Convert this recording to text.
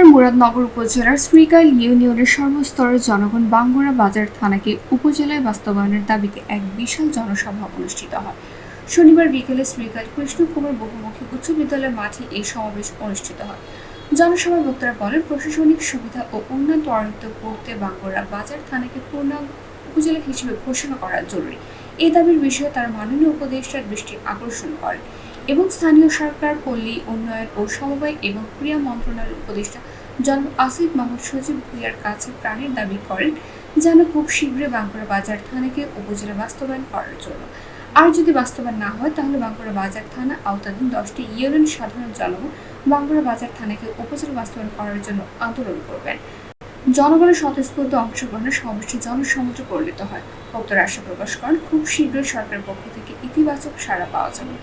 কুমিল্লার মুরাদনগর উপজেলার শ্রীকাইল ইউনিয়নের সর্বস্তরের জনগণ বাঙ্গুরা বাজার থানাকে উপজেলায় বাস্তবায়নের দাবিতে এক বিশাল জনসভা অনুষ্ঠিত হয়। শনিবার বিকেলে শ্রীকাইল কৃষ্ণকুমার বহুমুখী উচ্চ বিদ্যালয়ের মাঠে এই সমাবেশ অনুষ্ঠিত হয়। জনসভায় বক্তারা বলেন, প্রশাসনিক সুবিধা ও উন্নয়ন ত্বরান্বিত করতে বাঙ্গুরা বাজার থানাকে পূর্ণাঙ্গ উপজেলা হিসেবে ঘোষণা করা জরুরি। এই দাবির বিষয়ে তারা মাননীয় উপদেষ্টার দৃষ্টি আকর্ষণ করেন। এবং স্থানীয় সরকার, পল্লী, উন্নয়ন ও সমবায় এবং ক্রিয়া মন্ত্রণালয়ের উপদেষ্টা জন আসিফ মাহমুদ সজীব ভুইয়ার কাছে প্রাণের দাবি করেন যেন খুব শীঘ্রই বাঁকুড়া বাজার থানাকে উপজেলা বাস্তবায়ন করার জন্য। আর যদি বাস্তবায়ন না হয়, তাহলে বাঁকুড়া বাজার থানা আওতাধীন দশটি ইউনিয়ন সাধারণ জনগণ বাঁকুড়া বাজার থানাকে উপজেলা বাস্তবায়ন করার জন্য আন্দোলন করবেন। জনগণের স্বতঃস্ফূর্ত অংশগ্রহণের সমাবেশে জনসমুদ্র পরিণত হয়। ভক্তরা আশা প্রকাশ করেন, খুব শীঘ্রই সরকারের পক্ষ থেকে ইতিবাচক সাড়া পাওয়া যাবে।